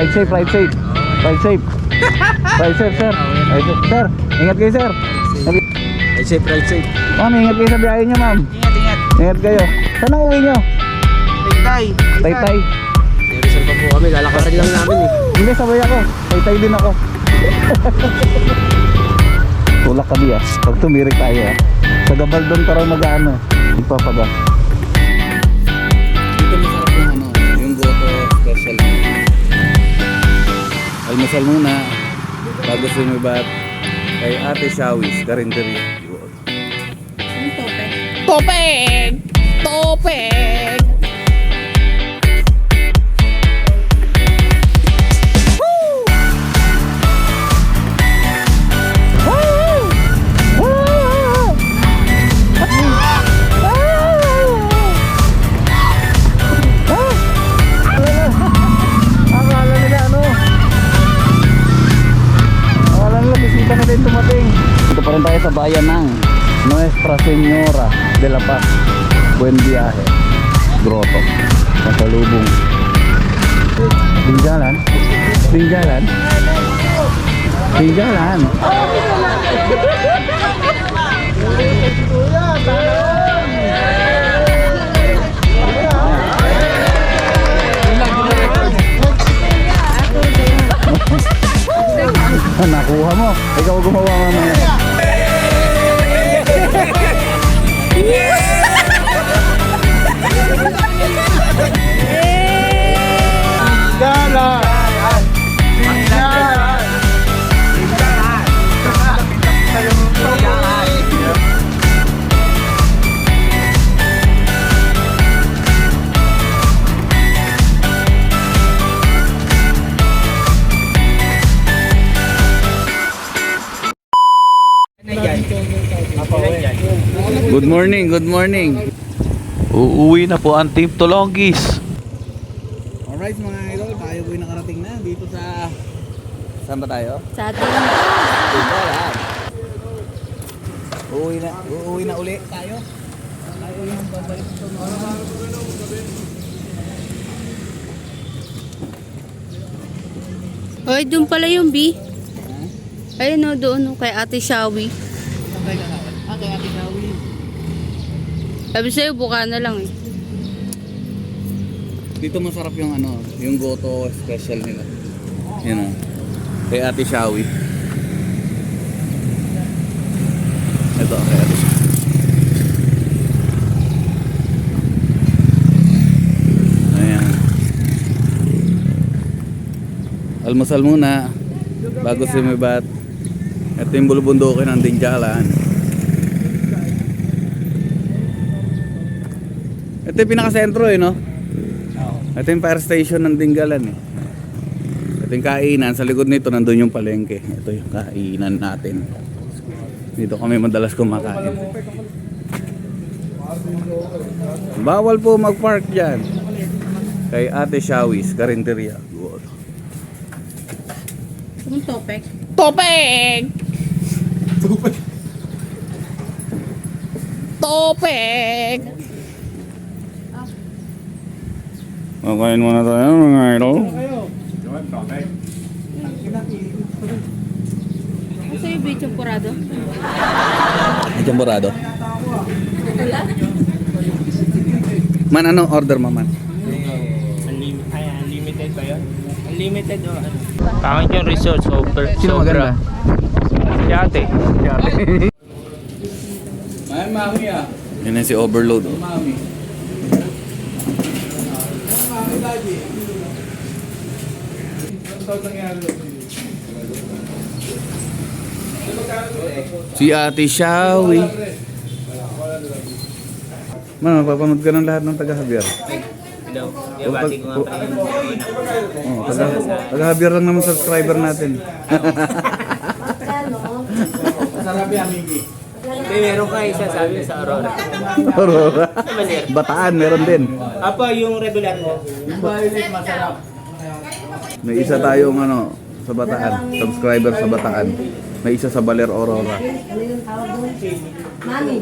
Ride safe, ride safe. Ride safe. Ride safe, sir. Ride safe. Sir, ingat kayo, sir. Ride safe, ride safe. Ma'am, ingat kayo sa biyahe niyo, ma'am. Ingat, ingat. Ingat kayo. Saan ang uwi niyo? Tay. Taytay. Rizal pa po kami, lalakarin lang namin eh. Hindi, sabay ako. Taytay din ako. Tulak kami ah. Pag tumirik tayo ah. Sa Gabaldon ka raw mag-ano. Ipapaba. Almusal muna. Bago sumibat kay Ate Shawis, Karinderia. Topeg! Topeg! Akala tayo sa bayan ng Nuestra Señora de la Paz. Buen viaje. Grotto. Pasalubong. Tinggalan. Tinggalan. Tinggalan. Nakuha mo. Ikaw gumawa mamaya. Good morning, good morning. Uuwi na po ang Team Tolongis. Alright mga idol, tayo po'y nakarating na dito sa... Saan ba tayo? Sa atin. Tinggalan. Uuwi na, uuwi na uli tayo. Tayo yung babalik sa Oy, doon pala yung B. Ayun o, doon o, kay Ate Shawi. Ah, kay Ate Shawi. Sabi sa'yo, buka na lang eh. Dito masarap yung ano, yung goto special nila. Yan o. Kay Ate Shawi. Ito, kay Ate Shawi. Ayan. Almusal muna bago sumibat. Ito yung bulubundukin ng Dingjalan. Ito yung pinakasentro eh, no? Ito yung fire station ng Dinggalan eh. Ito yung kainan. Sa likod nito, nandun yung palengke. Ito yung kainan natin. Dito kami madalas kumakain. Bawal po mag-park dyan. Kay Ate Shawis, Karinderia. Yung topeg. Topeg! Topeg! Topeg! Makain muna tayo mga idol. Ano sa'yo, B, champurado? Chamborado. Man, ano order mo man? Ay, unlimited ba yun? Unlimited o ano? Pangit yung resort, super, Sino maganda? Si ate. Ay, mami ah. Yan na si Overload. Oh. Mami. Si Ate Shawi. Man, mapapanood ka ng lahat ng taga Javier. Hello. Ibati ko nga pala yung Oh, taga, taga Javier lang naman subscriber natin. May meron ka isa sabi sa Aurora. Aurora. Bataan, meron din. Apa yung regular mo? May isa tayong ano, sa Bataan, subscriber sa Bataan. May isa sa Baler Aurora. Mami,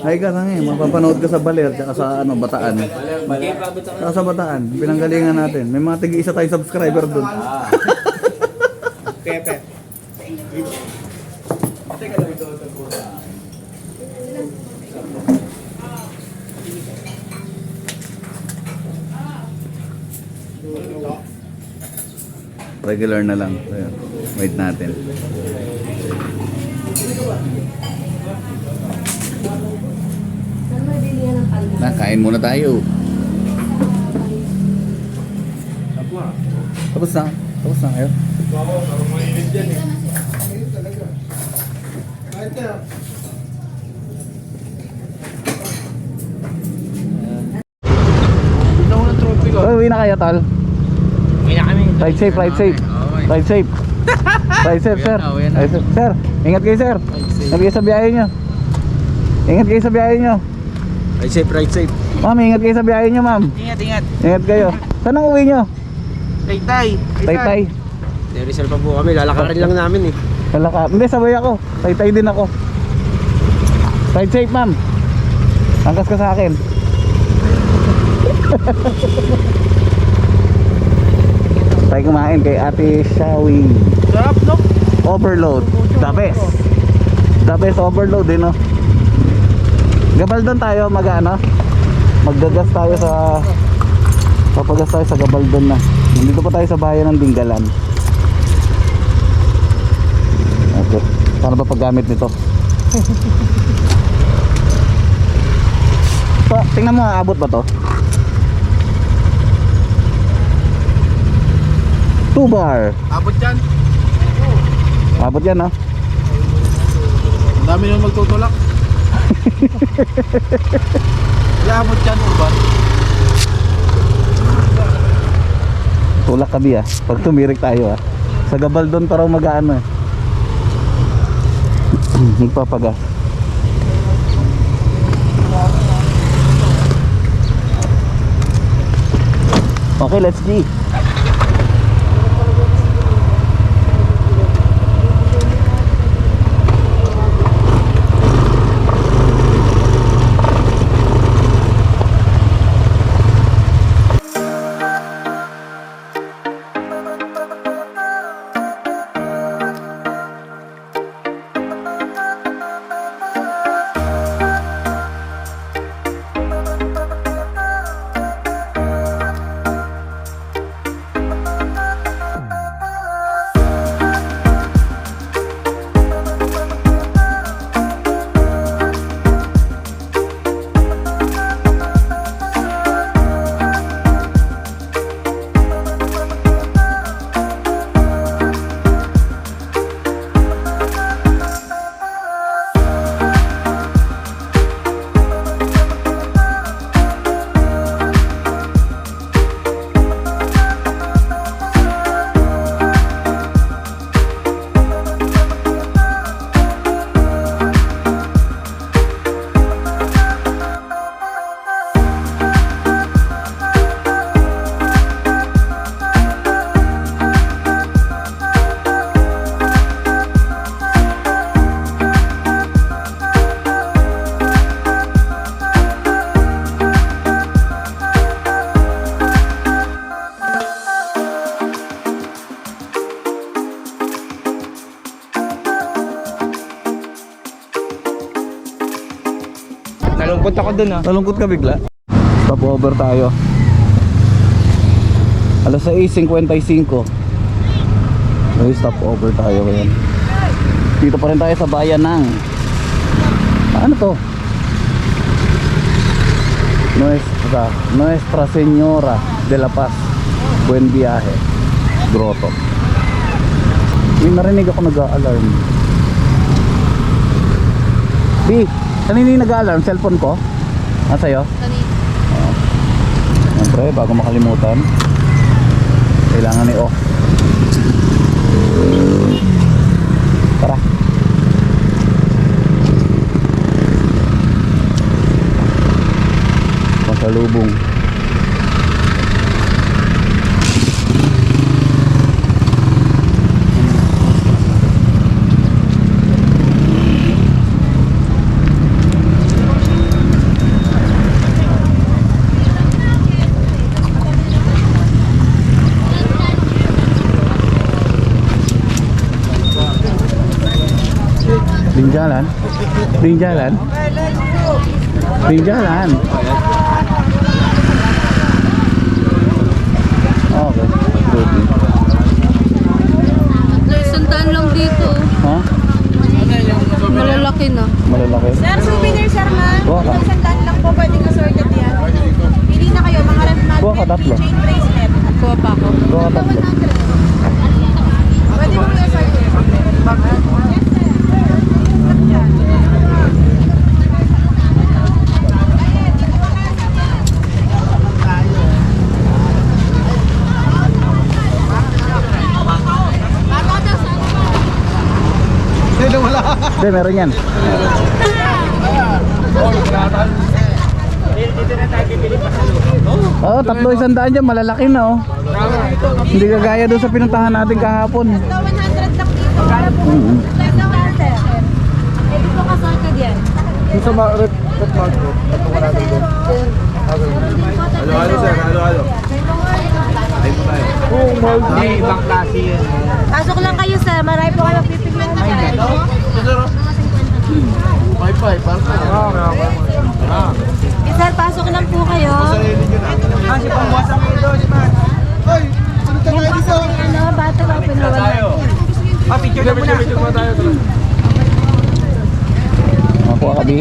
Ay ka lang eh, mapapanood ka sa Baler, tsaka sa ano, Bataan. Tsaka sa Bataan, pinanggalingan natin. May mga tig-isa tayong subscriber doon. Pepe. Regular na lang. Ayan. Wait natin. Na, kain muna tayo. Tapos na. Tapos na kayo. Uwi na kayo, tol. Ride safe, ride safe. Ride safe. Ride safe, sir. Ride safe. Sir, ingat kayo, sir. Ingat kayo sa biyahe nyo. Ingat kayo sa biyahe nyo. Ride safe, ride safe. Ma'am, ingat kayo sa biyahe nyo, ma'am. Ingat, ingat. Ingat kayo. Saan ang uwi nyo? Taytay. Taytay. May Rizal pa po kami. Lalakarin lang namin eh. Wala ka. Hindi, sabay ako. Taytay din ako. Ride safe, ma'am. Angkas ka sa akin. Tayo kumain kay Ate Shawi. Sarap, no? Overload. The best. The best overload eh, no? Gabaldon tayo mag ano? Maggagas tayo sa Papagas tayo sa Gabaldon na. Nandito pa tayo sa bayan ng Dinggalan. Okay. Paano ba paggamit nito? pa, tingnan mo, aabot ba to? Two bar. Abot yan. Abot yan, no? Ang dami nang magtutulak. Abot yan, Urban. Tulak kami ah. Pag tumirik tayo ah. Sa Gabaldon pa raw mag-ano eh. Magpapagas. Okay, let's G. ako dun ah. Nalungkot ka bigla? Stop over tayo. Alas 6.55. Okay, stop over tayo ngayon. Dito pa rin tayo sa bayan ng ano to? Nuestra, Nuestra Señora de la Paz. Buen viaje. Grotto. May narinig ako nag-alarm. B, kanina yung nag-alarm? Cellphone ko? Ah, sa'yo? Siyempre, bago makalimutan Kailangan ni off Tara. Pasalubong. Yung jalan. Yung jalan. Yung jalan. Okay. Good. Sandaan lang dito. Ha? Malalaki na. Malalaki. Sir, souvenir sir ma'am. Buha ka. Sandaan lang po, pwedeng assorted yan. Pili na kayo, mga red magnet, Buha ka, tatlo. chain bracelet. Kuha pa ako. Buha ka tatlo. Pwede mo i-assorted. Hindi, meron yan. Oo, oh, tatlo isang daan dyan, malalaki na oh. Hindi kagaya doon sa pinuntahan natin kahapon. Ito, 100 lang dito. Mm-hmm. Ito, 100. Pwede po ka-assorted yan. Gusto ba red market? Ito wala doon. Halo, halo sir, halo, halo. Ay po tayo. Oh, multi. ibang klase yan. Pasok lang kayo sir, marami po kayo pipilihan dyan. Bye bye, para sa. Ah, okay, okay. Ah. Eh, sir, pasok lang po kayo. Sarili nyo na. Ah, si pangwasang ito, si man. Hoy, sunod ka tayo dito. Ano, bata lang pinawala. Ah, picture na muna. Picture muna tayo. Nakuha ka, Bi?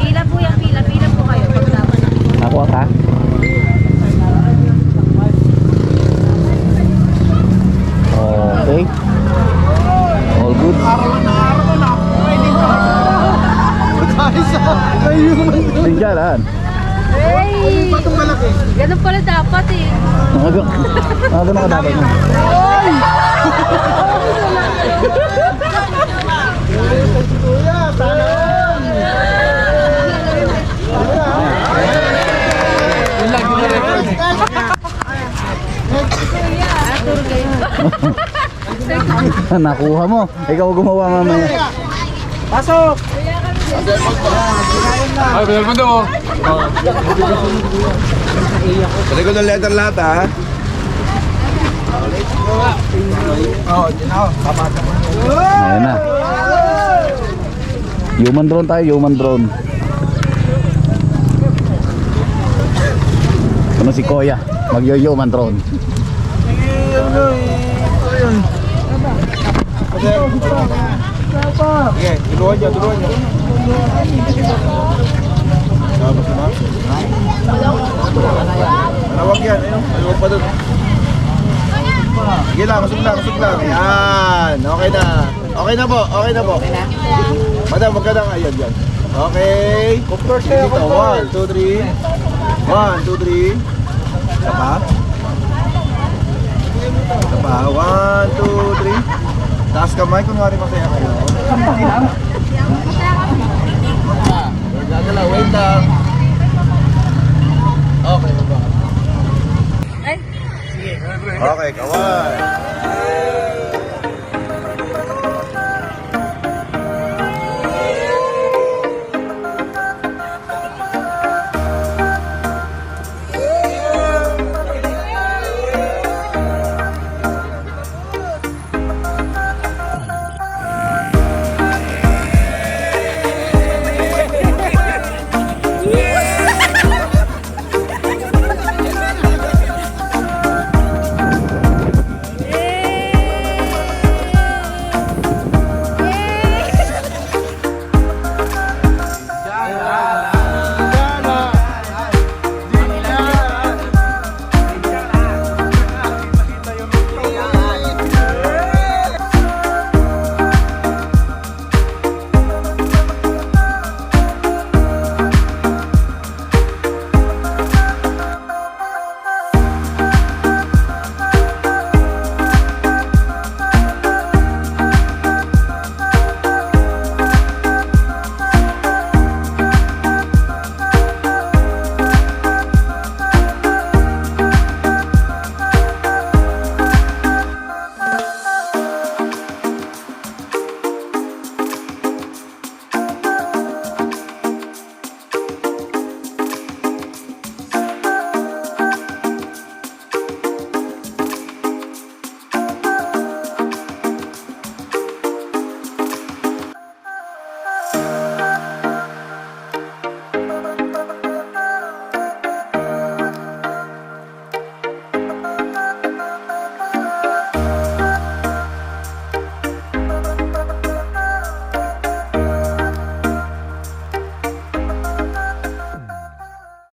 Pila po yan, pila. Pila po kayo. Paglaban na. Nakuha ka? Okay. All good. Yung jalan. Hey! Ganun pala dapat eh. Ano ano na dapat mo? Nakuha mo. Ikaw gumawa mamaya. Ay, pinal mo doon. Pwede ko ng letter lahat, ha? Oo, tinaw. Ayan na. Human drone tayo, human drone. Ano si Koya? Magyo-human drone. Sige, tuluan niyo, tuluan niyo. Tapos na. Malawag yan, ayun. Malawag pa doon. Sige lang, usog lang, okay na. Okay na po, okay na po. Madam, wag ka nga. Yan. Okay. Dito, one, two, three. One, two, three. Isa pa. Isa pa. Taas kamay, kunwari masaya kayo. Gagalaw, wait lang. Okay, baba. Okay, kawan.